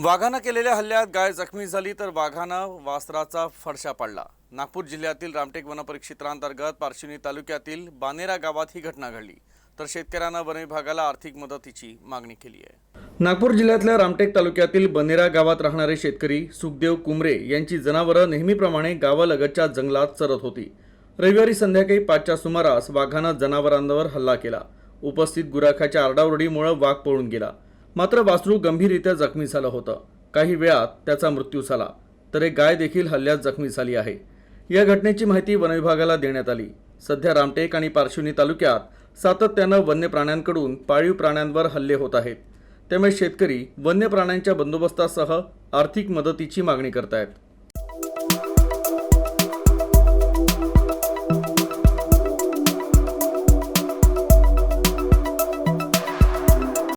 वाघानं केलेल्या हल्ल्यात गाय जखमी झाली तर वाघानं वासराचा फडशा पाडला. नागपूर जिल्ह्यातील रामटेक वनपरिक्षेत्रांतर्गत पारशिवनी तालुक्यातील बानेरा गावात ही घटना घडली. तर शेतकऱ्यांना वन विभागाला आर्थिक मदतीची मागणी केली आहे. नागपूर जिल्ह्यातल्या रामटेक तालुक्यातील बनेरा गावात राहणारे शेतकरी सुखदेव कुमरे यांची जनावरं नेहमीप्रमाणे गावालगतच्या जंगलात चरत होती. रविवारी संध्याकाळी पाचच्या सुमारास वाघानं जनावरांवर हल्ला केला. उपस्थित गुराखाच्या आरडाओरडीमुळे वाघ पळून गेला. मात्र वासरू गंभीररित्या जखमी झालं होतं. काही वेळात त्याचा मृत्यू झाला तर एक गाय देखील हल्ल्यात जखमी झाली आहे. या घटनेची माहिती वनविभागाला देण्यात आली. सध्या रामटेक आणि पारशिवनी तालुक्यात सातत्यानं वन्य प्राण्यांकडून पाळीव प्राण्यांवर हल्ले होत आहेत. त्यामुळे शेतकरी वन्य प्राण्यांच्या बंदोबस्तासह आर्थिक मदतीची मागणी करतायत.